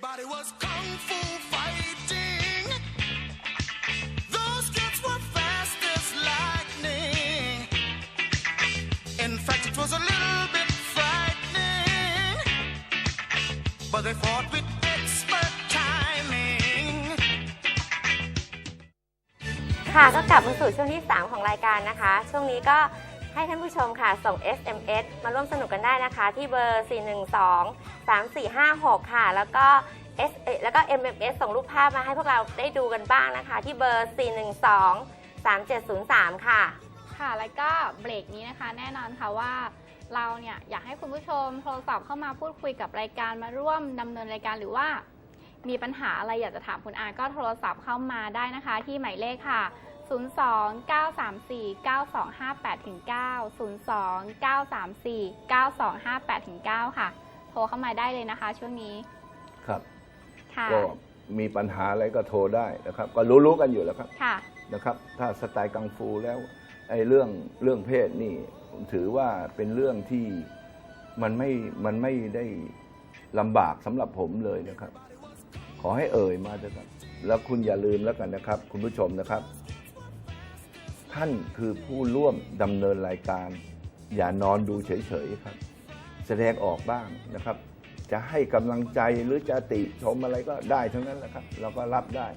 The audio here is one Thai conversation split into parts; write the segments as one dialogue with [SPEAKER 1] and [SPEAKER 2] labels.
[SPEAKER 1] Everybody was kung fu fighting. Those kids were fast as lightning. In fact, it was a little bit frightening. But they fought with expert timing.
[SPEAKER 2] ค่ะก็กลับมาสู่ช่วงที่ 3 ของรายการนะคะ ช่วงนี้ก็ให้ท่านผู้ชมค่ะ ส่ง SMS มาร่วมสนุกกันได้นะคะ ที่เบอร์ 412 3456 ค่ะ แล้วก็ S เอ่อแล้วก็ MMS ส่งรูปภาพมาให้พวกเราได้ดูกันบ้างนะคะ ที่เบอร์ 412 3703 ค่ะ
[SPEAKER 3] ค่ะ แล้วก็เบรกนี้นะคะแน่นอนค่ะว่าเราเนี่ยอยากให้คุณผู้ชมโทรศัพท์เข้ามาพูดคุยกับรายการมาร่วมดำเนินรายการหรือว่า มีปัญหาอะไรอยากจะถามคุณอาก็โทรศัพท์เข้ามาได้นะคะ ที่หมายเลขค่ะ 02 934 9258ถึง9 02 934 9258ถึง9ค่ะ รเข้ามาได้เลยนะคะ ช่วงนี้
[SPEAKER 4] ครับ
[SPEAKER 3] ค่ะ
[SPEAKER 4] ก็มีปัญหาอะไรก็โทรได้นะครับ ก็รู้ๆกันอยู่แล้วครับ
[SPEAKER 3] ค่ะ
[SPEAKER 4] นะครับ ถ้าสไตล์กังฟูแล้วไอ้เรื่องเรื่องเพศนี่ผมถือว่าเป็นเรื่องที่มันไม่มันไม่ได้ลำบากสำหรับผมเลยนะครับ ขอให้เอ่ยมาเถอะครับ แล้วคุณอย่าลืมแล้วกันนะครับ คุณผู้ชมนะครับ ท่านคือผู้ร่วมดำเนินรายการ อย่านอนดูเฉยๆครับ แสดงออกบ้างนะครับ จะให้กำลังใจหรือจะติชมอะไรก็ได้ทั้งนั้นแหละครับ เราก็รับได้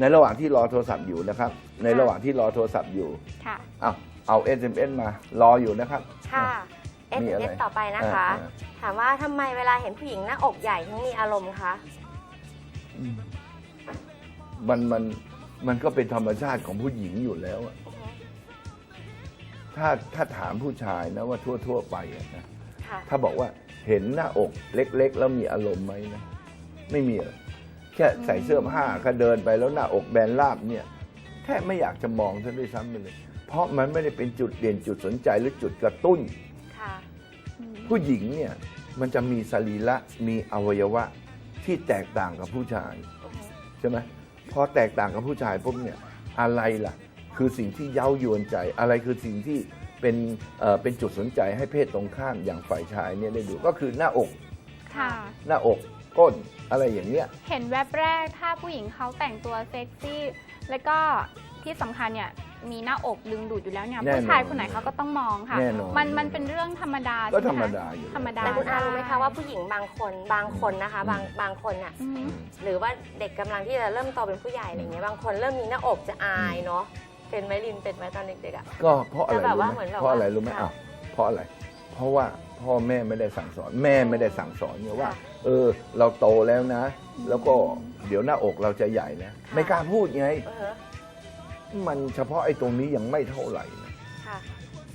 [SPEAKER 4] ในระหว่างที่รอโทรศัพท์อยู่นะครับ ในระหว่างที่รอโทรศัพท์อยู่
[SPEAKER 3] ค่ะ
[SPEAKER 4] เอาเอา SMS มารออยู่นะครับ
[SPEAKER 2] ค่ะ
[SPEAKER 4] มีอะไร
[SPEAKER 2] SMS ต่อไปนะคะ
[SPEAKER 4] อ่า
[SPEAKER 2] ถามว่าทำไมเวลาเห็นผู้หญิงหน้าอกใหญ่ถึงมีอารมณ์คะ
[SPEAKER 4] อืมมันมันมันก็เป็นธรรมชาติของผู้หญิงอยู่แล้วอะถ้าถ้าถามผู้ชายนะว่าทั่วทั่วๆไปอะนะ
[SPEAKER 2] ค่ะ
[SPEAKER 4] ถ้าบอกว่าเห็นหน้าอกเล็ก ๆ แล้วมีอารมณ์ไหมนะ ไม่มีเลยแค่ใส่เสื้อผ้าก็เดินไปแล้วหน้าอกแบนราบเนี่ยแค่ไม่อยากจะมองซะด้วยซ้ำไปเลย เพราะมันไม่ได้เป็นจุดเด่นจุดสนใจหรือจุดกระตุ้น
[SPEAKER 2] ค่ะ
[SPEAKER 4] ผู้หญิงเนี่ยมันจะมีสรีระมีอวัยวะที่แตกต่างกับผู้ชายใช่ไหมพอแตกต่างกับผู้ชายปุ๊บเนี่ยอะไรล่ะ คือสิ่งที่เย้ายวนใจ อะไรคือสิ่งที่ เป็นเอ่อเป็นจุดสนใจให้เพศตรงข้ามอย่างฝ่ายชายเนี่ยได้ดูก็คือหน้าอก
[SPEAKER 3] ค่ะ
[SPEAKER 4] หน้าอกก้นอะไรอย่างเงี้ย
[SPEAKER 3] เห็นแวบแรกถ้าผู้หญิงเขาแต่งตัวเซ็กซี่ แล้วก็ที่สำคัญเนี่ยมีหน้าอกดึงดูดอยู่แล้วเนี่ย
[SPEAKER 4] แน่นอน
[SPEAKER 3] ผู้ชายคนไหนเขาก็ต้องมองค่ะ
[SPEAKER 4] แน่นอน
[SPEAKER 3] มันมันเป็นเรื่องธรรมดา
[SPEAKER 4] ก็
[SPEAKER 3] ใช่ไห
[SPEAKER 4] ธรรม
[SPEAKER 3] คะ
[SPEAKER 4] ดาอยู่แล้ว
[SPEAKER 3] ธรรมดา
[SPEAKER 2] แต่คุณอารู้ไหมคะ
[SPEAKER 3] ใช่
[SPEAKER 2] ว่าผู้หญิงบางคนบางคนนะคะบางบางคนอะ
[SPEAKER 3] อืม
[SPEAKER 2] หรือว่าเด็กกำลังที่จะเริ่มโตเป็นผู้ใหญ่อะไรเงี้ยบางคนเริ่มมีหน้าอกจะอายเนาะ เป็นไหมลินเป็นไหมตอนเด็กๆอะ
[SPEAKER 4] ก็เพราะอะไร
[SPEAKER 2] แต่แบบ
[SPEAKER 4] รู้
[SPEAKER 2] ว่า
[SPEAKER 4] ไห
[SPEAKER 2] เหมื
[SPEAKER 4] ม
[SPEAKER 2] อนแบบ
[SPEAKER 4] เพราะอะไรรู้ไหม
[SPEAKER 2] ว่า
[SPEAKER 4] อ้าวเพราะอะไร เพราะว่าพ่อแม่ไม่ได้สั่งสอน แม่ไม่ได้สั่งสอนเนี่ยว่า
[SPEAKER 2] ค่ะ
[SPEAKER 4] เออ เราโตแล้วนะ แล้วก็เดี๋ยวหน้าอกเราจะใหญ่นะ
[SPEAKER 2] ค่ะ
[SPEAKER 4] ไม่กล้าพูดไง
[SPEAKER 2] เออ
[SPEAKER 4] มันเฉพาะไอ้ตรงนี้ยังไม่เท่าไหร่นะ
[SPEAKER 2] ค่ะ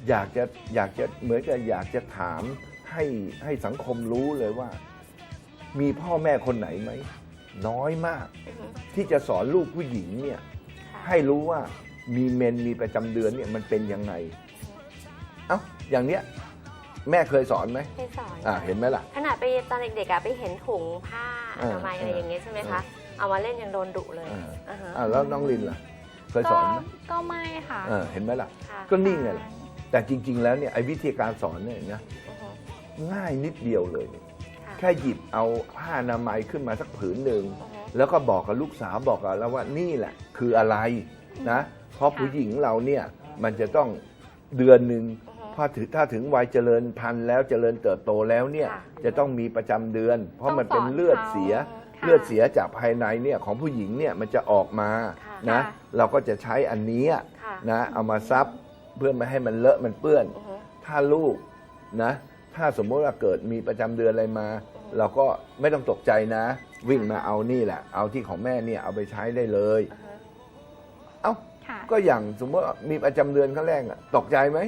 [SPEAKER 4] อยากจะอยากจะเหมือนกับอยากจะถามให้ให้สังคมรู้เลยว่า มีพ่อแม่คนไหนไหมน้อยมาก
[SPEAKER 2] อือฮึ
[SPEAKER 4] ที่จะสอนลูกผู้หญิงเนี่ย
[SPEAKER 2] ค่ะ
[SPEAKER 4] ให้รู้ว่า มีเมนมีประจำเดือนเนี่ยมันเป็นยังไง เอ้าอย่างเนี้ยแม่เคยสอนไหม
[SPEAKER 2] เคยสอน
[SPEAKER 4] อ่าเห็นไหมล่ะ
[SPEAKER 2] ขนาดไปตอนเด็กๆอะไปเห็นถุงผ้าอ
[SPEAKER 4] เออ
[SPEAKER 2] นามัยอะไรอย่างเงี้ยใช่ไหมคะ เอามาเล่นยังโดนดุเลย
[SPEAKER 4] อ่า
[SPEAKER 2] อ่าฮะ
[SPEAKER 4] อ่าแล้วน้องลินล่ะ เคยส
[SPEAKER 3] ก็
[SPEAKER 4] อนไหม
[SPEAKER 3] ก็ไม่ค่ะ
[SPEAKER 4] เออเห็นไหมล่ะ
[SPEAKER 2] ค่ะ
[SPEAKER 4] ก็นี่ไงล่ะ แต่จริง ๆ แล้วเนี่ยไอ้วิธีการสอนเนี่ยนะ
[SPEAKER 2] อือฮึ
[SPEAKER 4] ง่ายนิดเดียวเลย
[SPEAKER 2] ค่ะ
[SPEAKER 4] แค่หยิบเอาผ้าอนามัยขึ้นมาสักผืนหนึ่ง
[SPEAKER 2] อือฮึ
[SPEAKER 4] แล้วก็บอกกับลูกสาวบอกกับเราว่านี่แหละ คืออะไรนะ เพราะ
[SPEAKER 3] ค่ะ
[SPEAKER 4] ผู้หญิงเราเนี่ยมันจะต้องเดือนหนึ่ง
[SPEAKER 2] อือฮึ
[SPEAKER 4] พอถึงถ้าถึงวัยเจริญพันธุ์แล้วเจริญเติบโตแล้วเนี่ย
[SPEAKER 2] ค่ะ
[SPEAKER 4] จะต้องมีประจำเดือน เพราะมันเป็น
[SPEAKER 3] ต้องสอน
[SPEAKER 4] เลือดเสีย
[SPEAKER 3] เขา
[SPEAKER 4] เลือดเสียจากภายในเนี่ยของผู้หญิงเนี่ยมันจะออกมา
[SPEAKER 2] ค่ะ
[SPEAKER 4] นะ
[SPEAKER 3] ค่ะ
[SPEAKER 4] เราก็จะใช้อันนี้
[SPEAKER 2] ค่ะ
[SPEAKER 4] นะเอามาซับเพื่อไม่ให้มันเลอะมันเปื้อน
[SPEAKER 2] อือฮึ
[SPEAKER 4] ถ้าลูกนะ ถ้าสมมติว่าเกิดมีประจำเดือนอะไรมา เราก็ไม่ต้องตกใจนะ วิ่งมาเอานี่แหละ เอาที่ของแม่เนี่ยเอาไปใช้ได้เลย
[SPEAKER 2] อือฮึ
[SPEAKER 4] เอ้า
[SPEAKER 3] ค่ะ
[SPEAKER 4] ก็อย่างสมมติว่ามีประจำเดือนครั้งแรกอะตกใจไหม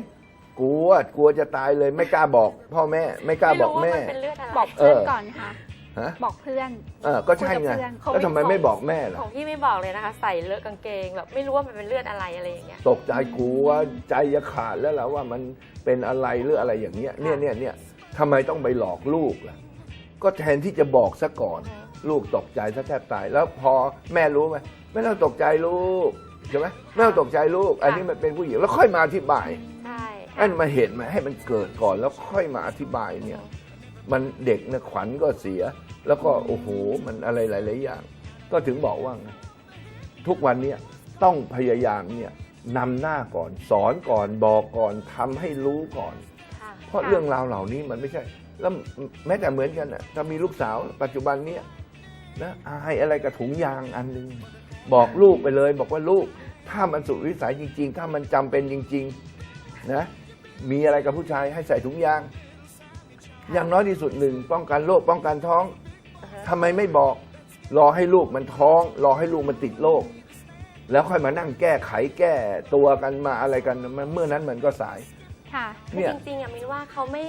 [SPEAKER 4] กลัวกลัวจะตายเลยไม่กล้าบอก พ่อแม่ไม่กล้าบอกแม่
[SPEAKER 2] ไรู้ว่ามันเป็นเลือดอะไร
[SPEAKER 3] บอกเพื่อน
[SPEAKER 4] เออ
[SPEAKER 3] ก่อนค่ะ
[SPEAKER 4] ฮะ
[SPEAKER 3] บอกเพื่อน
[SPEAKER 4] เออก็ใช่ไง
[SPEAKER 3] คุยกับเพื่อน
[SPEAKER 4] แล้วทำไมไม่บอกแม่ล่ะ
[SPEAKER 2] ของพี่ไม่บอกเลยนะคะ ใส่เลอะกางเกงแบบไม่รู้ว่ามันเป็นเลือดอะไรอะไรอย่างเงี้ย
[SPEAKER 4] ตกใจกลัวใจจะขาดแล้วล่ะว่ามันเป็นอะไรหรืออะไรอย่างเงี้ยเนี่ยเนี่ยเนี่ยทำไมต้องไปหลอกลูกล่ะก็แทนที่จะบอกซะก่อน
[SPEAKER 2] อือฮึ
[SPEAKER 4] ลูกตกใจซะแทบตายแล้วพอแม่รู้ไหมไม่ต้องตกใจลูก ใช่ไหมไม่ต้องตกใจลูก อันนี้มันเป็นผู้หญิงแล้วค่อยมาอธิบาย
[SPEAKER 2] ใช่
[SPEAKER 4] ให้มันมาเห็นมาให้มันเกิดก่อนแล้วค่อยมาอธิบายเนี่ย มันเด็กนะขวัญก็เสีย แล้วก็โอ้โหมันอะไรหลาย ๆ อย่าง ก็ถึงบอกว่าไงทุกวันเนี้ยต้องพยายามเนี่ยนำหน้าก่อนสอนก่อนบอกก่อนทำให้รู้ก่อน
[SPEAKER 2] ค่ะ
[SPEAKER 4] เพราะ
[SPEAKER 3] ค่ะ
[SPEAKER 4] เรื่องราวเหล่านี้มันไม่ใช่ แล้วแม้แต่เหมือนกันน่ะถ้ามีลูกสาวปัจจุบันเนี้ยนะอายอะไรกับถุงยางอันหนึง บอกลูกไปเลย บอกว่าลูก ถ้ามันสุดวิสัยจริง ๆ ถ้ามันจำเป็นจริง ๆ นะ มีอะไรกับผู้ชายให้ใส่ถุงยาง อย่างน้อยที่สุดหนึ่งป้องกันโรคป้องกันท้อง
[SPEAKER 2] อือฮะ
[SPEAKER 4] ทำไมไม่บอก รอให้ลูกมันท้อง รอให้ลูกมันติดโรคแล้วค่อยมานั่งแก้ไขแก้ตัวกันมาอะไรกันมันเมื่อนั้นมันก็สาย
[SPEAKER 3] ค่ะ
[SPEAKER 2] คือ
[SPEAKER 4] เนี่ย
[SPEAKER 2] จริงๆอะมินว่าเขาไม่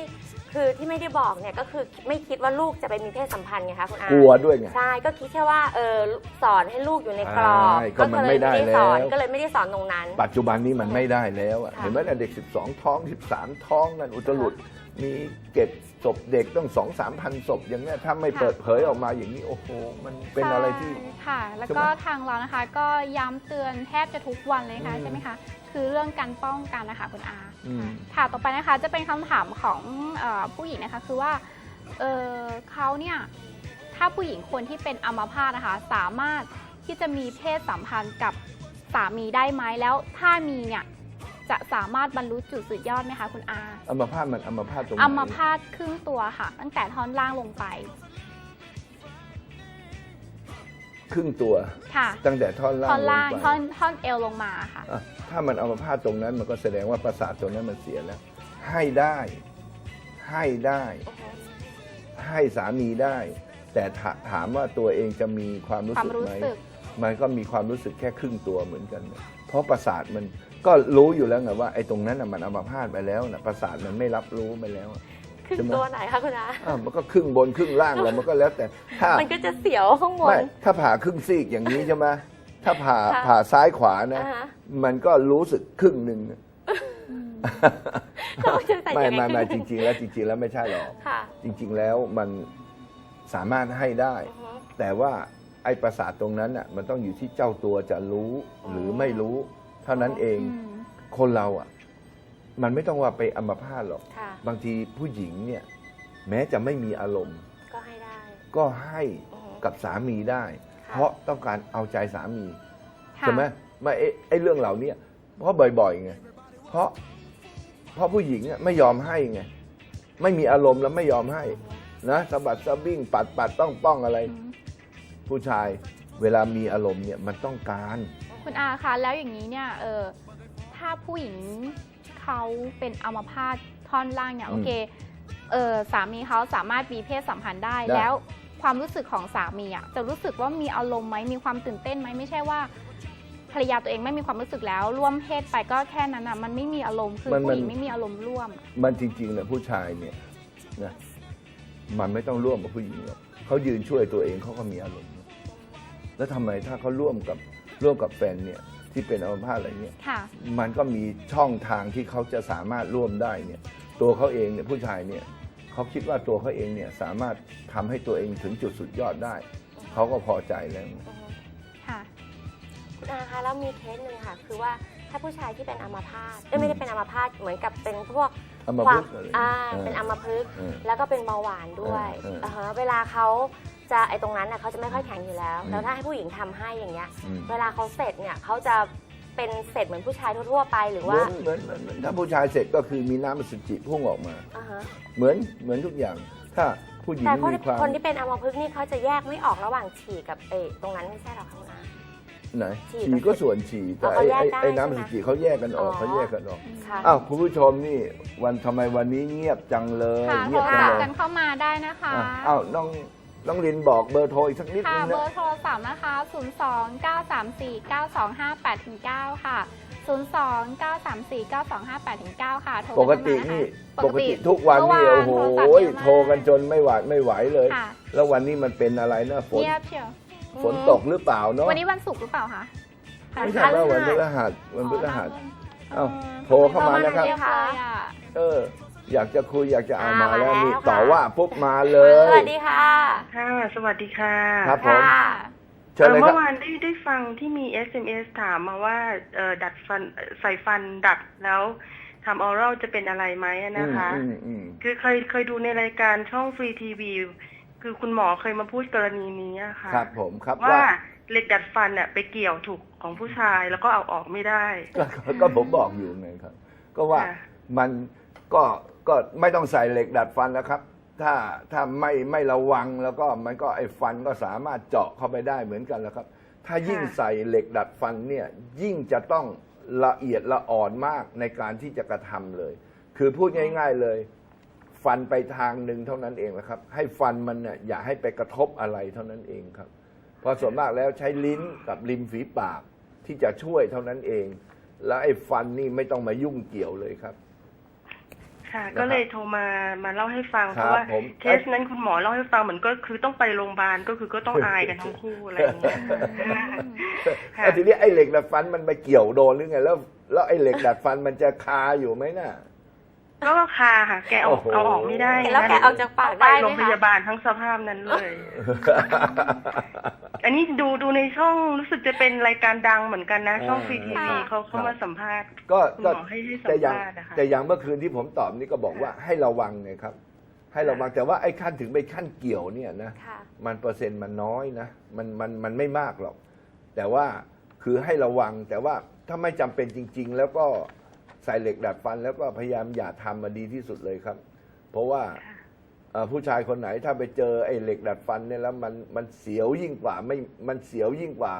[SPEAKER 2] คือที่ไม่ได้บอกเนี่ยก็คือไม่คิดว่าลูกจะไปมีเพศสัมพันธ์ไงคะคุณอาก
[SPEAKER 4] ลัวด้วยไง
[SPEAKER 2] ใช่ก็คิดแค่ว่าเออสอนให้ลูกอยู่ในกรอบ
[SPEAKER 4] ใช่ก็มันไม่ได้
[SPEAKER 2] เลยสอน
[SPEAKER 4] แล้ว
[SPEAKER 2] ก็เลยไม่ได้สอนตรงนั้น
[SPEAKER 4] ปัจจุบันนี้มันไม่ได้แล้วอะ
[SPEAKER 2] ค่ะ
[SPEAKER 4] เห็นไหมล่ะเด็ก 12 ท้อง 13 ท้องนั่นอุตลุดมีเก็บ ศพเด็กต้องสองสามพันศพอย่างเงี้ยถ้าไม่
[SPEAKER 3] ค่ะ
[SPEAKER 4] เปิดเผยออกมาอย่างนี้โอ้โหมันเป็นอะไรที่
[SPEAKER 3] ใช่ค่ะ แล้ว
[SPEAKER 4] ใช่ไหม
[SPEAKER 3] ก็ทางเรานะคะก็ย้ำเตือนแทบจะทุกวันเลยค่ะ
[SPEAKER 4] อืม
[SPEAKER 3] ใช่ไหมคะ คือเรื่องการป้องกันนะคะคุณอา
[SPEAKER 4] อืม
[SPEAKER 3] ค่ะ ต่อไปนะคะจะเป็นคำถามของเออผู้หญิงนะคะคือว่าเออเขาเนี่ยถ้าผู้หญิงคนที่เป็นอัมพาตนะคะสามารถที่จะมีเพศสัมพันธ์กับสามีได้ไหมแล้วถ้ามีเนี่ย จะสามารถบรรลุจุดสุดยอดไหมคะคุณอา
[SPEAKER 4] อัมพาตมันอัมพาตตรงไหน
[SPEAKER 3] อัมพาตครึ่งตัวค่ะ ตั้งแต่ท่อนล่างลงไป
[SPEAKER 4] ครึ่งตัว
[SPEAKER 3] ค่ะ
[SPEAKER 4] ตั้งแต่ท่อนล่าง
[SPEAKER 3] ท่อนล่าง
[SPEAKER 4] ลงไป
[SPEAKER 3] ท่อนท่อนเอวลงมาค่ะ
[SPEAKER 4] อะ ถ้ามันอัมพาตตรงนั้นมันก็แสดงว่าประสาทตรงนั้นมันเสียแล้ว ให้ได้ ให้ได้ ให้สามีได้ แต่ถาถามว่าตัวเองจะมีความรู้
[SPEAKER 3] ความ
[SPEAKER 4] สึก
[SPEAKER 3] รู้
[SPEAKER 4] ไหม
[SPEAKER 3] สึก
[SPEAKER 4] มันก็มีความรู้สึกแค่ครึ่งตัวเหมือนกันนะเพราะประสาทมัน ก็รู้อยู่แล้วไงว่าไอ้ตรงนั้นน่ะมันอัมพาตไปแล้วนะประสาทมันไม่รับรู้ไปแล้วอะ
[SPEAKER 2] ขึ้น
[SPEAKER 4] ใช่ไหม
[SPEAKER 2] ตัวไหนคะคุณอา
[SPEAKER 4] อ้าวมันก็ครึ่งบนครึ่งล่างแล้วมันก็แล้วแต่ถ้า
[SPEAKER 2] มันก็จะเสียวข้างบน
[SPEAKER 4] ไม่ถ้าผ่าครึ่งซีกอย่างนี้ใช่ไหมถ้าผ่า
[SPEAKER 2] ค่ะ
[SPEAKER 4] ผ่าซ้ายขวานะ
[SPEAKER 2] อ่าฮะ
[SPEAKER 4] มันก็รู้สึกครึ่งหนึ่ง
[SPEAKER 2] เขาจะใส่
[SPEAKER 4] ไม่
[SPEAKER 2] ยังไง
[SPEAKER 4] ไม่ไม่จ
[SPEAKER 2] ขึ้น
[SPEAKER 4] ริง ๆ แล้วจริง ๆ แล้วไม่ใช่หรอก
[SPEAKER 2] ค่ะ
[SPEAKER 4] จริง ๆ แล้วมันสามารถให้ได้
[SPEAKER 2] อือฮึ
[SPEAKER 4] แต่ว่าไอ้ประสาทตรงนั้นน่ะมันต้องอยู่ที่เจ้าตัวจะรู้หรือไม่รู้ เท่านั้นเอง
[SPEAKER 3] อืม
[SPEAKER 4] คนเราอะ มันไม่ต้องว่าไปอัมพาตหรอก
[SPEAKER 2] ค่ะ
[SPEAKER 4] บางทีผู้หญิงเนี่ย แม้จะไม่มีอารมณ์
[SPEAKER 2] ก็ให้ได้
[SPEAKER 4] ก็ให้
[SPEAKER 2] อือฮึ
[SPEAKER 4] กับสามีได้
[SPEAKER 2] ค่ะ
[SPEAKER 4] เพราะต้องการเอาใจสามี
[SPEAKER 3] ค่ะ
[SPEAKER 4] ใช่ไหมไม่ไอ้ไอ้เรื่องเหล่านี้เพราะบ่อยๆไงเพราะเพราะผู้หญิงอะไม่ยอมให้ไงไม่มีอารมณ์แล้วไม่ยอมให้นะสะบัดสะบิ้งปัดปัดต้องป้องอะไร
[SPEAKER 3] อืม
[SPEAKER 4] ผู้ชายเวลามีอารมณ์เนี่ยมันต้องการ
[SPEAKER 3] คุณอาคะแล้วอย่างนี้เนี่ยเออถ้าผู้หญิงเขาเป็นอัมพาตท่อนล่างเนี่ย
[SPEAKER 4] อืม
[SPEAKER 3] โอเคเออสามีเขาสามารถมีเพศสัมพันธ์ได้
[SPEAKER 4] ได้
[SPEAKER 3] แล้วความรู้สึกของสามีอะจะรู้สึกว่ามีอารมณ์ไหมมีความตื่นเต้นไหมไม่ใช่ว่าภรรยาตัวเองไม่มีความรู้สึกแล้ว ร่วมเพศไปก็แค่นั้นอะมันไม่มีอารมณ์คือผู้หญิงไม่มีอารมณ์ร่วม
[SPEAKER 4] มันจริงๆเนี่ยผู้ชายเนี่ยนะมันไม่ต้องร่วมกับผู้หญิงหรอกเขายืนช่วยตัวเองเขาก็มีอารมณ์ แล้วทำไมถ้าเขาร่วมกับ ร่วมกับแฟนเนี่ยที่เป็นอัมพาตอะไรเนี่ย
[SPEAKER 3] ค่ะ
[SPEAKER 4] มันก็มีช่องทางที่เขาจะสามารถร่วมได้เนี่ยตัวเขาเองเนี่ยผู้ชายเนี่ยเขาคิดว่าตัวเขาเองเนี่ยสามารถทำให้ตัวเองถึงจุดสุดยอดได้ เขาก็พอใจแล้ว
[SPEAKER 2] อือฮึ
[SPEAKER 3] ค่ะ
[SPEAKER 2] คุณอาคะแล้วมีเคสหนึ่งค่ะ คือว่าถ้าผู้ชายที่เป็นอัมพาตเอ้ยไม่ได้เป็นอัมพาตเหมือนกับเป็นพวก
[SPEAKER 4] เอามา
[SPEAKER 2] ควา
[SPEAKER 4] พู
[SPEAKER 2] ม
[SPEAKER 4] ดอะไร
[SPEAKER 2] อ่า
[SPEAKER 4] เออ
[SPEAKER 2] เป็นอัมพฤกษ์
[SPEAKER 4] เออ
[SPEAKER 2] แล้วก็เป็นเบาหวานด้วย
[SPEAKER 4] เออเออ
[SPEAKER 2] อ่าฮะเวลาเขาจะไอตรงนั้นน่ะเขาจะไม่ค่อยแข็งอยู่แล้ว
[SPEAKER 4] อืม
[SPEAKER 2] แล้วถ้าให้ผู้หญิงทำให้อย่างเงี้ย
[SPEAKER 4] อืม
[SPEAKER 2] เวลาเขาเสร็จเนี่ยเขาจะเป็นเสร็จเหมือนผู้ชายทั่วๆไปหรือ
[SPEAKER 4] เหมื
[SPEAKER 2] ว่า
[SPEAKER 4] อนเหมือนเหมือนเหมือนถ้าผู้ชายเสร็จก็คือมีน้ำอสุจิพุ่งออกมา
[SPEAKER 2] อ่าฮะ
[SPEAKER 4] เหมือนเหมือนทุกอย่าง ถ้าผู้หญิง
[SPEAKER 2] แต่คน
[SPEAKER 4] มี
[SPEAKER 2] ที่
[SPEAKER 4] ความ
[SPEAKER 2] คนที่เป็นอัมพฤกษ์นี่เขาจะแยกไม่ออกระหว่างฉี่กับเออตรงนั้นไม่ใช่หรอคะคุณอา
[SPEAKER 4] ไหน
[SPEAKER 2] ฉี่
[SPEAKER 4] ฉี่ก็ส่วนฉี่แต่
[SPEAKER 2] อ๋อ
[SPEAKER 4] ไอ้
[SPEAKER 2] เขาแยกได้
[SPEAKER 4] ไอ้ไอ้น้ำอ
[SPEAKER 2] ใช่
[SPEAKER 4] สุ
[SPEAKER 2] ไหม
[SPEAKER 4] จิเขาแยกกันออก
[SPEAKER 2] อ๋อ
[SPEAKER 4] เขาแยกกันออก
[SPEAKER 2] ค่ะ
[SPEAKER 4] อ้าวคุณผู้ชมนี่วันทำไมวันนี้เงียบจังเลย
[SPEAKER 3] ค่ะ
[SPEAKER 4] เงี
[SPEAKER 3] โท
[SPEAKER 4] ยบ
[SPEAKER 3] ร
[SPEAKER 4] จัง
[SPEAKER 3] ศัพ
[SPEAKER 4] เล
[SPEAKER 3] ท์
[SPEAKER 4] ย
[SPEAKER 3] กันเข้ามาได้นะคะ
[SPEAKER 4] อะอ้าวน้องน้องลินบอกเบอร์โทรอีกสักนิด
[SPEAKER 3] ค่ะ
[SPEAKER 4] นึง
[SPEAKER 3] เบ
[SPEAKER 4] นะ
[SPEAKER 3] อร์โทรศัพท์นะคะ 0 2 9 3 4 9 2 5 8 9 ค่ะ 0 2 9 3 4 9 2 5 8 9 ค่ะ โทร
[SPEAKER 4] ปก
[SPEAKER 3] เข้ามา
[SPEAKER 4] ติ
[SPEAKER 3] นะคะ
[SPEAKER 4] นี่
[SPEAKER 3] ป
[SPEAKER 4] ป
[SPEAKER 3] ก
[SPEAKER 4] ก
[SPEAKER 3] ติ
[SPEAKER 4] ติทุกวันนี่
[SPEAKER 3] เมื่อวาน
[SPEAKER 4] โอ้โห
[SPEAKER 3] โทรศัพท์เยอะมาก
[SPEAKER 4] โทรกันจนไม่หวาดไม่ไหวเลย
[SPEAKER 3] ค่ะ
[SPEAKER 4] แล้ววันนี้มันเป็นอะไรนะฝน
[SPEAKER 3] เงียบเชียว
[SPEAKER 4] ฝนตกหรือเปล่าเนาะ
[SPEAKER 3] วันนี้วันศุกร์หรือเปล่าคะ
[SPEAKER 4] ไม่ใช่ว่าวันพฤหัสวันพฤหัสเอ้าโทรเข้ามานะครับ
[SPEAKER 3] เรียบร้อยอะ
[SPEAKER 4] เออ อยากจะคุยอยากจะเอา
[SPEAKER 2] อ่า
[SPEAKER 4] มาแล้ว
[SPEAKER 2] มาแล้ว
[SPEAKER 4] นี่
[SPEAKER 2] ค่ะ
[SPEAKER 4] ต่อว่าปุ๊บมาเล
[SPEAKER 2] ส
[SPEAKER 4] ย
[SPEAKER 2] วัสดีค่ะ
[SPEAKER 5] ค่ะ สวัสดีค่ะ
[SPEAKER 4] ครับผม
[SPEAKER 2] ค่ะ
[SPEAKER 4] เชิญเลยค
[SPEAKER 5] เมื่
[SPEAKER 4] รับ
[SPEAKER 5] อวานได้ได้ฟังที่มี SMS ถามมาว่าเออดัดฟันเอ่อใส่ฟันดัดแล้วทำออรัลจะเป็นอะไรไหมอะนะคะ
[SPEAKER 4] อืมอืม
[SPEAKER 5] คือเคยเคยดูในรายการช่องฟรีทีวี คือคุณหมอเคยมาพูดกรณีนี้อะค่ะ
[SPEAKER 4] ครับผมครับ
[SPEAKER 5] ว่า
[SPEAKER 4] ว่า
[SPEAKER 5] เหล็กดัดฟันเนี่ยไปเกี่ยวถูกของผู้ชายแล้วก็เอาออกไม่ได้
[SPEAKER 4] ก็ก็ก็ผมบอกอยู่ไงครับ ก็ว่า
[SPEAKER 5] ค่ะ
[SPEAKER 4] มันก็ก็ไม่ต้องใส่เหล็กดัดฟันแล้วครับ ถ้าถ้าไม่ไม่ระวังแล้วก็มันก็ไอ้ฟันก็สามารถเจาะเข้าไปได้เหมือนกันแล้วครับ ถ้ายิ่งใส่เหล็กดัดฟันเนี่ยยิ่งจะต้องละเอียดละอ่อนมากในการที่จะกระทำเลย คือพูดง่าย ๆเลย ฟันไปทางหนึ่งเท่านั้นเองนะครับ ให้ฟันมันเนี่ยอย่าให้ไปกระทบอะไรเท่านั้นเองครับ เพราะส่วนมากแล้วใช้ลิ้นกับริมฝีปากที่จะช่วยเท่านั้นเอง แล้วไอ้ฟันนี่ไม่ต้องมายุ่งเกี่ยวเลยครับ
[SPEAKER 5] ค่ะ
[SPEAKER 4] นะครับ
[SPEAKER 5] ก็เลยโทรมามาเล่าให้ฟัง
[SPEAKER 4] ค
[SPEAKER 5] เพ
[SPEAKER 4] รับ
[SPEAKER 5] ราะว่า
[SPEAKER 4] ผม
[SPEAKER 5] เคสนั้นคุณหมอเล่าให้ฟังเหมือนก็คือต้องไปโรงพยาบาลก็คือก็ต้องอายกันทั้งคู่อะไรอย่างเงี้ยค่ะ
[SPEAKER 4] แล้วทีนี้ไอ้เหล็กดัดฟันมันไปเกี่ยวโดนหรือไงแล้วแล้วไอ้เหล็กดัดฟันมันจะคาอยู่ไหมน่ะ
[SPEAKER 5] ก็คาค่ะ แกเอา
[SPEAKER 4] โอ้โห
[SPEAKER 5] เอาออกไม่ได้
[SPEAKER 2] แล้วแกะออกจากปากได้ไหมคะ
[SPEAKER 5] ไปโรงพยาบาลทั้งสภาพนั้นเลย อันนี้ดูดูในช่องรู้สึกจะเป็นรายการดังเหมือนกันนะ ช่องฟรีทีวี
[SPEAKER 2] ค่ะ
[SPEAKER 5] เขาเขามาสัมภาษณ์
[SPEAKER 4] ก็
[SPEAKER 5] คุณ
[SPEAKER 4] ก็
[SPEAKER 5] หมอให้ให้สัม
[SPEAKER 4] แต่อย่าง
[SPEAKER 5] ภาษณ์นะคะ
[SPEAKER 4] แต่อย่างเมื่อคืนที่ผมตอบนี่ก็บอกว่าให้ระวังไงครับ ให้ระวังแต่ว่าไอ้ขั้นถึงไปขั้นเกี่ยวเนี่ยนะ
[SPEAKER 2] ค่ะ
[SPEAKER 4] มันเปอร์เซ็นต์มันน้อยนะ มันมันมันไม่มากหรอก แต่ว่าคือให้ระวังแต่ว่าถ้าไม่จำเป็นจริง ๆ แล้วก็ ใส่เหล็กดัดฟัน แล้วก็พยายามอย่าทำมาดีที่สุดเลยครับ เพราะว่าเอ่อผู้ชายคนไหนถ้าไปเจอไอ้เหล็กดัดฟันเนี่ยแล้วมันมันเสียวยิ่งกว่าไม่มันเสียวยิ่งกว่า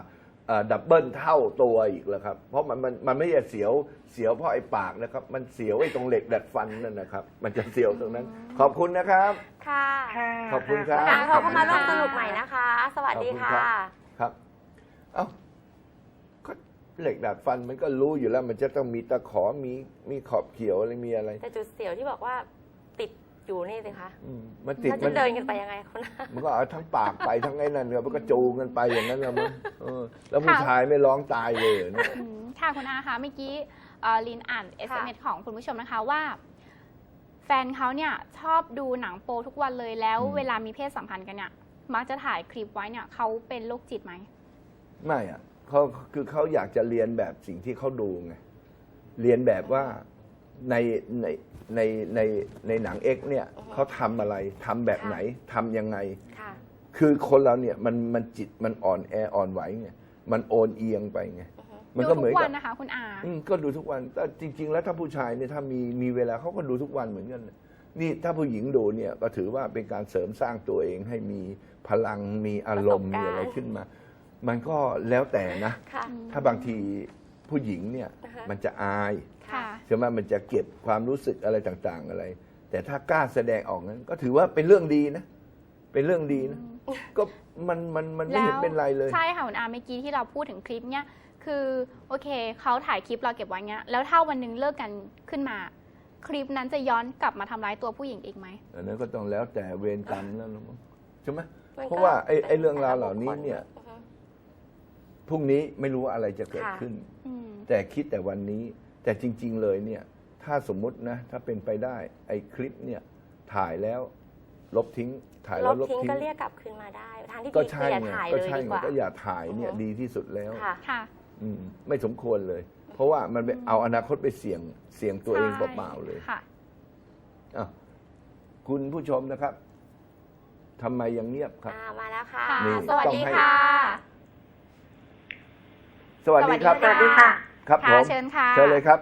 [SPEAKER 4] เอ่อดับเบิลเท่าตัวอีกแล้วครับ เพราะมันมันมันไม่ใช่เสียวเสียวเพราะไอ้ปากนะครับ มันเสียวไอ้ตรงเหล็กดัดฟันนั่นนะครับ มันจะเสียวตรงนั้น ขอบคุณนะครับ
[SPEAKER 2] ค่ะ
[SPEAKER 5] ค่ะ
[SPEAKER 4] ขอบคุณครับ
[SPEAKER 2] หาโทรเข้ามาร่วมสนุกใหม่นะคะ สวัสดีค่ะ
[SPEAKER 4] ครับเอ้าก็ เหล็กดัดฟันมันก็รู้อยู่แล้ว มันจะต้องมีตะขอมีมีขอบเขียวอะไรมีอะไร
[SPEAKER 2] แต่จุดเสียวที่บอกว่าติดอยู่นี่สิคะ
[SPEAKER 4] อืมมันติด
[SPEAKER 2] เขา
[SPEAKER 4] มั
[SPEAKER 2] จะ
[SPEAKER 4] น
[SPEAKER 2] เดินกันไปยังไงคุณอา
[SPEAKER 4] มันก็เอาทั้งปากไปทั้งไอ้นั่นครับมันก็จูงกันไปอย่างนั้นแหละมั้งเออแล้วผู้ชายไม่ร้องตายเลยเหรอเนี่ย
[SPEAKER 3] อืมค่ะคุณอาคะเมื่อกี้เอ่อลินอ่าน SMS ของคุณผู้ชมนะคะว่า แฟนเขาเนี่ยชอบดูหนังโปทุกวันเลยแล้ว
[SPEAKER 4] อืม
[SPEAKER 3] เวลามีเพศสัมพันธ์กันเนี่ยมักจะถ่ายคลิปไว้เนี่ยเขาเป็นโรคจิตไหม
[SPEAKER 4] ไม่อะ เขาคือเขาอยากจะเรียนแบบสิ่งที่เขาดูไงเรียนแบบว่าในในในในในหนังเอ็กเนี่ย
[SPEAKER 2] อือฮึ
[SPEAKER 4] เขาทำอะไรทำแบบไหนทำยังไง
[SPEAKER 2] ค่ะ
[SPEAKER 4] คือคนเราเนี่ยมันมันจิตมันอ่อนแออ่อนไหวไงมันโอนเอียงไปไงมัน
[SPEAKER 3] ดู
[SPEAKER 4] ก็เหมื
[SPEAKER 3] ทุ
[SPEAKER 4] อน
[SPEAKER 3] กวั
[SPEAKER 4] กับ
[SPEAKER 3] นนะคะ คุณอา
[SPEAKER 4] อืมก็ดูทุกวันแต่จริง ๆ แล้วถ้าผู้ชายเนี่ยถ้ามีมีเวลาเขาก็ดูทุกวันเหมือนกัน นี่ถ้าผู้หญิงดูเนี่ยก็ถือว่าเป็นการเสริมสร้างตัวเองให้มีพลังมีอารมณ์
[SPEAKER 2] ประสบการณ์
[SPEAKER 4] มีอะไรขึ้นมา มันก็แล้วแต่นะ
[SPEAKER 2] ค่ะ
[SPEAKER 4] ถ้าบางทีผู้หญิงเนี่ย
[SPEAKER 2] อ่าฮะ
[SPEAKER 4] มันจะอาย
[SPEAKER 3] ค่ะ
[SPEAKER 4] ใช่ไหมมันจะเก็บความรู้สึกอะไรต่างๆอะไร แต่ถ้ากล้าแสดงออกนั้น ก็ถือว่าเป็นเรื่องดีนะ เป็นเรื่องดีนะ ก็มันมันมันไม่เห็นเป็นไรเลย
[SPEAKER 3] ใช่ค่ะคุณอาเมื่อกี้ที่เราพูดถึงคลิปเนี่ยคือโอเคเขาถ่ายคลิปเราเก็บไว้เงี้ยแล้วถ้าวันหนึงเลิกกันขึ้นมา คลิปนั้นจะย้อนกลับมาทำร้ายตัวผู้หญิงอีกไหม
[SPEAKER 4] อันนั้นก็ต้องแล้วแต่เวรกรรมแล้วนะมั้งใช่ไหม
[SPEAKER 2] มันก็
[SPEAKER 4] เพราะว่าไอ้ไอ้เรื่องราวเหล่านี้เนี่ย
[SPEAKER 2] อือฮึ
[SPEAKER 4] พรุ่งนี้ไม่รู้ว่าอะไรจะเกิด
[SPEAKER 2] ค่ะ
[SPEAKER 4] ขึ้น
[SPEAKER 3] อืม
[SPEAKER 4] แต่คิดแต่วันนี้ แต่จริง ๆ เลยเนี่ย ถ้าสมมุตินะ ถ้าเป็นไปได้ ไอ้คลิปเนี่ย ถ่ายแล้ว ลบทิ้ง ถ่าย
[SPEAKER 2] ล
[SPEAKER 4] แล้ว
[SPEAKER 2] บ
[SPEAKER 4] ลบ
[SPEAKER 2] ทิ้ง
[SPEAKER 4] ทิ้ง
[SPEAKER 2] ก็เรียกกลับคืนมาได้ ทางที่
[SPEAKER 4] ก็
[SPEAKER 2] ดีคือ
[SPEAKER 4] ใช่
[SPEAKER 2] อย่า
[SPEAKER 4] ไง
[SPEAKER 2] ถ่าย
[SPEAKER 4] ก็
[SPEAKER 2] เลย
[SPEAKER 4] ใช่
[SPEAKER 2] ดี
[SPEAKER 4] ไง
[SPEAKER 2] กว่า
[SPEAKER 4] ก็อย่าถ่ายเนี่ย
[SPEAKER 2] อือฮึ
[SPEAKER 4] ดีที่สุดแล้ว
[SPEAKER 2] ค่ะ
[SPEAKER 3] ค่ะ
[SPEAKER 4] อืมไม่สมควรเลย เพราะว่ามันไปเอาอนาคตไปเสี่ยงเสี่ยงตัวเอง
[SPEAKER 3] ใช่
[SPEAKER 4] เปล่าๆเลย
[SPEAKER 3] ค่ะ
[SPEAKER 4] อ้าวคุณผู้ชมนะครับทำไมยังเงียบครับ
[SPEAKER 2] อ่ามาแล้วค่ะ
[SPEAKER 3] ค่ะ
[SPEAKER 4] นี่
[SPEAKER 2] สวัสดี
[SPEAKER 4] ต้องให้
[SPEAKER 2] ค่ะ
[SPEAKER 4] สวัสดีครับ
[SPEAKER 2] สวัสดีค่ะ
[SPEAKER 4] ครับผ
[SPEAKER 3] ค่ะ
[SPEAKER 4] ม
[SPEAKER 3] เชิญค่ะ
[SPEAKER 4] เชิญเลยครับ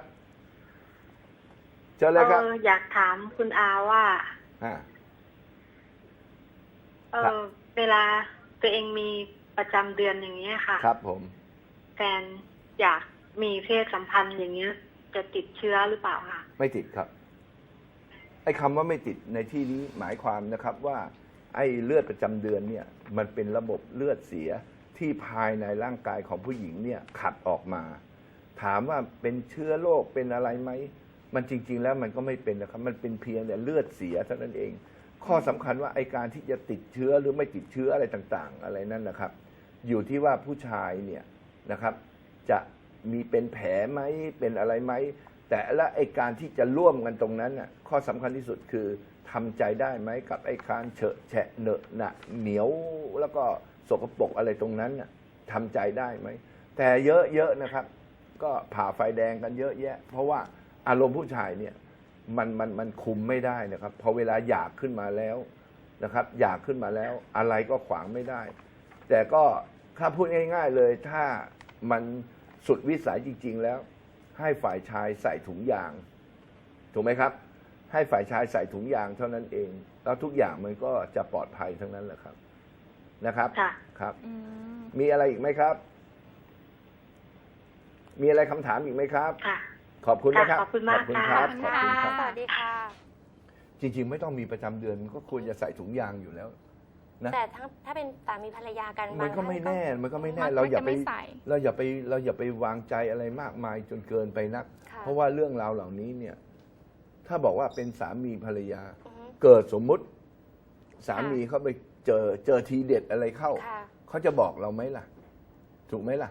[SPEAKER 4] เชิญเลยครับ
[SPEAKER 5] เอออยากถามคุณอาว่า
[SPEAKER 4] อ่า
[SPEAKER 5] เอ
[SPEAKER 4] ครับ
[SPEAKER 5] อเวลาตัวเองมีประจำเดือนอย่างเงี้ยค่ะ
[SPEAKER 4] ครับ ผม
[SPEAKER 5] แฟนอยากมีเพศสัมพันธ์อย่างเงี้ย จะติดเชื้อหรือเปล่าคะ
[SPEAKER 4] ไม่ติดครับไอ้คำว่าไม่ติดในที่นี้หมายความนะครับว่า ไอ้เลือดประจำเดือนเนี่ย มันเป็นระบบเลือดเสีย ที่ภายในร่างกายของผู้หญิงเนี่ยขัดออกมา ถามว่าเป็นเชื้อโรคเป็นอะไรไหมมันจริง ๆ แล้วมันก็ไม่เป็นนะครับ มันเป็นเพียงแต่เลือดเสียเท่านั้นเอง ข้อสำคัญว่าไอการที่จะติดเชื้อหรือไม่ติดเชื้ออะไรต่างๆ อะไรนั่นนะครับ อยู่ที่ว่าผู้ชายเนี่ยนะครับ จะมีเป็นแผลไหมเป็นอะไรไหมแต่ละไอการที่จะร่วมกันตรงนั้นน่ะข้อสำคัญที่สุดคือทำใจได้ไหมกับไอการเฉอะแฉะเนอะหนะเหนียวแล้วก็ สกปรกอะไรตรงนั้นน่ะทำใจได้ไหม แต่เยอะๆนะครับ ก็ผ่าไฟแดงกันเยอะแยะ เพราะว่าอารมณ์ผู้ชายเนี่ยมันมันมันคุมไม่ได้นะครับ พอเวลาอยากขึ้นมาแล้วนะครับ อยากขึ้นมาแล้ว อะไรก็ขวางไม่ได้ แต่ก็ถ้าพูดง่าย ๆเลยถ้ามันสุดวิสัยจริง ๆ แล้ว ให้ฝ่ายชายใส่ถุงยาง ถูกไหมครับ ให้ฝ่ายชายใส่ถุงยางเท่านั้นเอง แล้วทุกอย่างมันก็จะปลอดภัยทั้งนั้นแหละครับ นะครับ
[SPEAKER 5] ค่ะ
[SPEAKER 4] ครับ
[SPEAKER 3] อืม
[SPEAKER 4] มีอะไรอีกไหมครับ มีอะไรคำถามอีกไหมครับ
[SPEAKER 5] ค่ะ
[SPEAKER 4] ขอบคุณนะครับ
[SPEAKER 5] ค่ะขอบคุณมาก
[SPEAKER 4] ขอบคุณ
[SPEAKER 5] ค่ะ
[SPEAKER 4] ครับ
[SPEAKER 3] ขอบคุณ
[SPEAKER 4] ขอบคุณครับ
[SPEAKER 2] สวัสดีค่ะ
[SPEAKER 4] จริง ๆ ไม่ต้องมีประจำเดือนมันก็ควรจะใส่ถุงยางอยู่แล้ว นะ
[SPEAKER 2] แต่ทั้งถ้าเป็นสามีภรรยากัน
[SPEAKER 4] มันก็
[SPEAKER 2] บางท่า
[SPEAKER 4] ไม่แน่ มันก็ไม่แน่
[SPEAKER 3] มัก
[SPEAKER 4] เราอย่า
[SPEAKER 3] จะ
[SPEAKER 4] ไป
[SPEAKER 3] ไม่ใส่
[SPEAKER 4] เราอย่าไป เราอย่าไปวางใจอะไรมากมายจนเกินไปนัก
[SPEAKER 2] ค่ะ
[SPEAKER 4] เพราะว่าเรื่องราวเหล่านี้เนี่ย ถ้าบอกว่าเป็นสามีภรรยา
[SPEAKER 2] อือฮึ
[SPEAKER 4] เกิดสมมุติสามีเขาไป เจอเจอทีเด็ดอะไรเข้า
[SPEAKER 2] ค่ะ
[SPEAKER 4] เขาจะบอกเราไหมล่ะ ถูกไหมล่ะ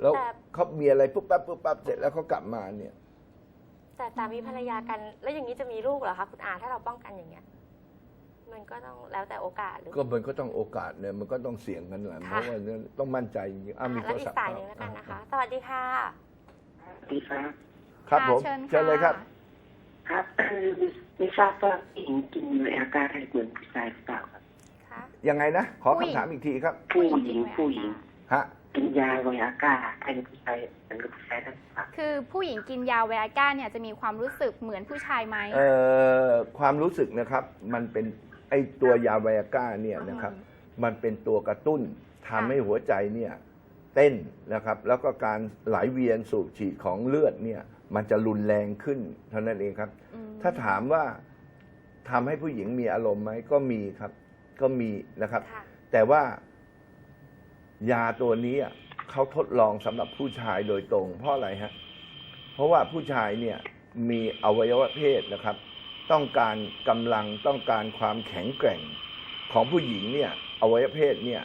[SPEAKER 4] แล้ว
[SPEAKER 2] แต่
[SPEAKER 4] เขามีอะไรปุ๊บปั๊บปุ๊บปั๊บเสร็จแล้วเขากลับมาเนี่ย
[SPEAKER 2] แต่สามีภรรยากัน แล้วอย่างนี้จะมีลูกเหรอคะคุณอาถ้าเราป้องกันอย่างเงี้ย มันก็ต้องแล้วแต่โอกาสหรือ
[SPEAKER 4] ก็มันก็ต้องโอกาสเนี่ยมันก็ต้องเสี่ยงกันแหละเพ
[SPEAKER 2] ค่ะ
[SPEAKER 4] ราะว่าเนี่ยต้องมั่นใจจริงๆอะมี
[SPEAKER 2] อะ
[SPEAKER 4] โท
[SPEAKER 2] แล้ว
[SPEAKER 4] ร
[SPEAKER 2] อี
[SPEAKER 4] ศัพ
[SPEAKER 2] ก
[SPEAKER 4] ท์
[SPEAKER 2] สายหนึ่งแล้วกันนะคะ สวัสดีค่ะ
[SPEAKER 6] ดีครับ
[SPEAKER 4] ครับ
[SPEAKER 3] ค่ะ
[SPEAKER 4] ผม
[SPEAKER 3] เชิญ
[SPEAKER 4] เชิญเลยครับ
[SPEAKER 3] ค่ะ
[SPEAKER 6] ครับคือไม่ทราบว่าผู้หญิงกินอาการอะไรเหมือนผู้ชายหรือเปล่าครับ
[SPEAKER 2] ค่ะ
[SPEAKER 4] ยังไงนะ ขอ
[SPEAKER 3] ผู้หญิง
[SPEAKER 4] คำถามอีกทีครับ
[SPEAKER 6] ผู้หญิงผู้หญิง
[SPEAKER 4] ฮะ
[SPEAKER 6] กินยาไวอาก้าให้ผู้ชายเหมือนกับผู้ชายได้หรือเปล่า
[SPEAKER 3] คือผู้หญิงกินยาไวอาก้าเนี่ยจะมีความรู้สึกเหมือนผู้ชายไหม
[SPEAKER 4] เอ่อความรู้สึกนะครับ มันเป็นไอตัวยาไวอาก้าเนี่ยนะครับ มันเป็นตัวกระตุ้นทำให้หัวใจเนี่ยเต้นนะครับ แล้วก็การไหลเวียนสูบฉีดของเลือดเนี่ย มันจะรุนแรงขึ้นเท่านั้นเองครับ
[SPEAKER 3] อืม
[SPEAKER 4] ถ้าถามว่าทำให้ผู้หญิงมีอารมณ์ไหมก็มีครับ ก็มีนะครับ
[SPEAKER 2] ค่ะ
[SPEAKER 4] แต่ว่ายาตัวนี้อะเขาทดลองสำหรับผู้ชายโดยตรง เพราะอะไรฮะ เพราะว่าผู้ชายเนี่ยมีอวัยวะเพศนะครับ ต้องการกำลังต้องการความแข็งแกร่งของผู้หญิงเนี่ยอวัยวะเพศเนี่ย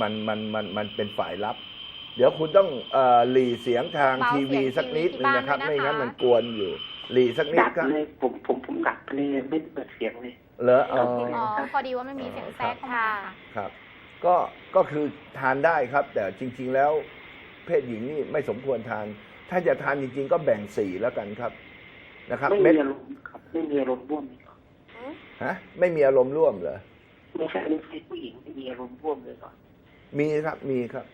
[SPEAKER 4] มันมันมันมันเป็นฝ่ายรับ เดี๋ยวคุณต้องเอ่อหลีเสียงทาง
[SPEAKER 3] เบา
[SPEAKER 4] ทีวี
[SPEAKER 3] เสียง
[SPEAKER 4] สักนิด
[SPEAKER 3] ทีวี
[SPEAKER 4] นึงนะครับ
[SPEAKER 3] ที่บ้านด้วยนะคะ
[SPEAKER 4] ไม่งั้นมันกวนอยู่ หลีสักนิด
[SPEAKER 6] ดับ
[SPEAKER 4] ครับ
[SPEAKER 6] เลยผมผมผมดับไปเลยไม่เปิดเสียงเลย
[SPEAKER 4] เหรออ๋อ
[SPEAKER 3] อ๋อพอดีว่ามันมีเสียงแทรกเข้ามาค่ะ
[SPEAKER 4] ครับ ก็ก็คือทานได้ครับ แต่จริง ๆ แล้วเพศหญิงนี่ไม่สมควรทาน ถ้าจะทานจริง ๆ ก็แบ่งสีแล้วกันครับนะครับ
[SPEAKER 6] ไม่
[SPEAKER 4] เม็
[SPEAKER 6] มี
[SPEAKER 4] ด
[SPEAKER 6] อารมณ์ครับ ไม่มีอารมณ์ร่วมเลยเหรอ
[SPEAKER 2] อืม
[SPEAKER 4] ฮะไม่มีอารมณ์ร่วมเหรอ
[SPEAKER 6] ไม่ใช่ไม่ใช่ผู้หญิงไม่มีอารมณ์ร่วมเลยเหรอ
[SPEAKER 4] มีครับมีครับ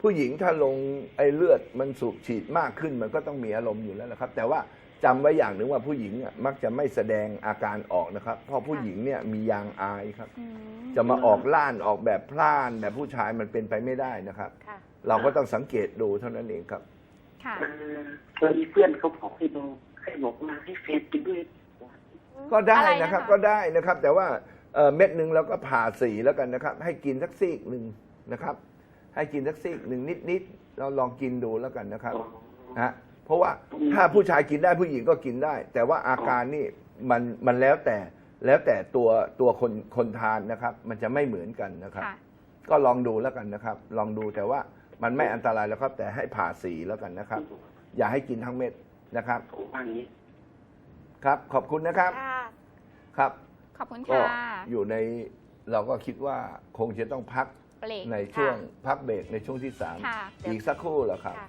[SPEAKER 4] ผู้หญิงถ้าลงไอ้เลือดมันสูบฉีดมากขึ้น มันก็ต้องมีอารมณ์อยู่แล้วนะครับ แต่ว่า จำไว้อย่างหนึ่งว่าผู้หญิงอะมักจะไม่แสดงอาการออกนะครับ เพราะผู้หญิงเนี่ยมียางอายครับ
[SPEAKER 3] อืม
[SPEAKER 4] จะมาออกล่านออกแบบพล่านแบบผู้ชายมันเป็นไปไม่ได้นะครับ
[SPEAKER 2] ค่ะ
[SPEAKER 4] เราก็ต้องสังเกตดูเท่านั้นเองครับ
[SPEAKER 3] ค่ะ
[SPEAKER 6] เออเคยมีเพื่อนเขาบอกให้ดูให้บอกมาให้เฟซกินด้วย
[SPEAKER 4] ก็ได้
[SPEAKER 3] อะไร
[SPEAKER 4] นะครับ
[SPEAKER 3] นะคะ
[SPEAKER 4] ก็ได้นะครับ แต่ว่าเอ่อเม็ดหนึ่งเราก็ผ่าสีแล้วกันนะครับ ให้กินสักซีกหนึ่งนะครับ ให้กินสักซีกหนึ่งนิดๆเราลองกินดูแล้วกันนะครับฮะ เพราะว่าถ้าผู้ชายกินได้ผู้หญิงก็กินได้ แต่ว่าอาการนี่มันมันแล้วแต่แล้วแต่ตัวตัวคนคนทานนะครับ มันจะไม่เหมือนกันนะครับ
[SPEAKER 3] ค่ะ
[SPEAKER 4] ก็ลองดูแล้วกันนะครับ ลองดูแต่ว่ามันไม่อันตรายแล้วครับ แต่ให้ผ่าสีแล้วกันนะครับ อย่าให้กินทั้งเม็ดนะครับ
[SPEAKER 6] ผมว่าอย่างนี้
[SPEAKER 4] ครับ ขอบคุณนะครับ
[SPEAKER 2] ค่ะ
[SPEAKER 4] ครับ
[SPEAKER 3] ขอบคุณ
[SPEAKER 4] ก็
[SPEAKER 3] ค่ะ
[SPEAKER 4] อยู่ในเราก็คิดว่าคงจะต้องพัก
[SPEAKER 3] เบรก
[SPEAKER 4] ในช่วงพักเบรกในช่วงที่สาม
[SPEAKER 3] ค่ะ
[SPEAKER 4] อีกสักครู่แล้วครับ
[SPEAKER 2] ค่ะ